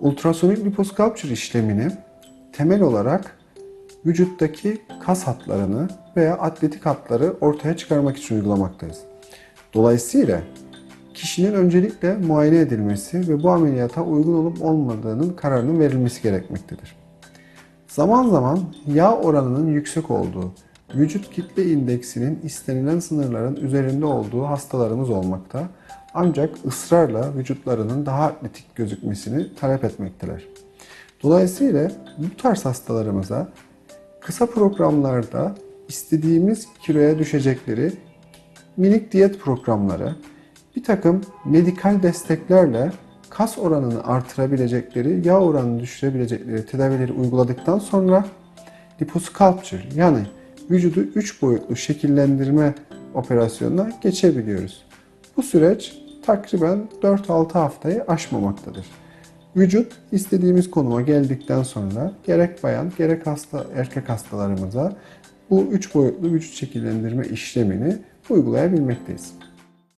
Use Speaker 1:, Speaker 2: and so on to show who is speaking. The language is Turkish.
Speaker 1: Ultrasonik liposculpture işlemini temel olarak vücuttaki kas hatlarını veya atletik hatları ortaya çıkarmak için uygulamaktayız. Dolayısıyla kişinin öncelikle muayene edilmesi ve bu ameliyata uygun olup olmadığının kararının verilmesi gerekmektedir. Zaman zaman yağ oranının yüksek olduğu, vücut kitle indeksinin istenilen sınırların üzerinde olduğu hastalarımız olmakta. Ancak ısrarla vücutlarının daha atletik gözükmesini talep etmekteler. Dolayısıyla bu tarz hastalarımıza kısa programlarda istediğimiz kiloya düşecekleri minik diyet programları, bir takım medikal desteklerle kas oranını artırabilecekleri, yağ oranını düşürebilecekleri tedavileri uyguladıktan sonra liposculpture yani vücudu 3 boyutlu şekillendirme operasyonuna geçebiliyoruz. Bu süreç takriben 4-6 haftayı aşmamaktadır. Vücut istediğimiz konuma geldikten sonra gerek bayan gerek hasta erkek hastalarımıza bu 3 boyutlu vücut şekillendirme işlemini uygulayabilmekteyiz.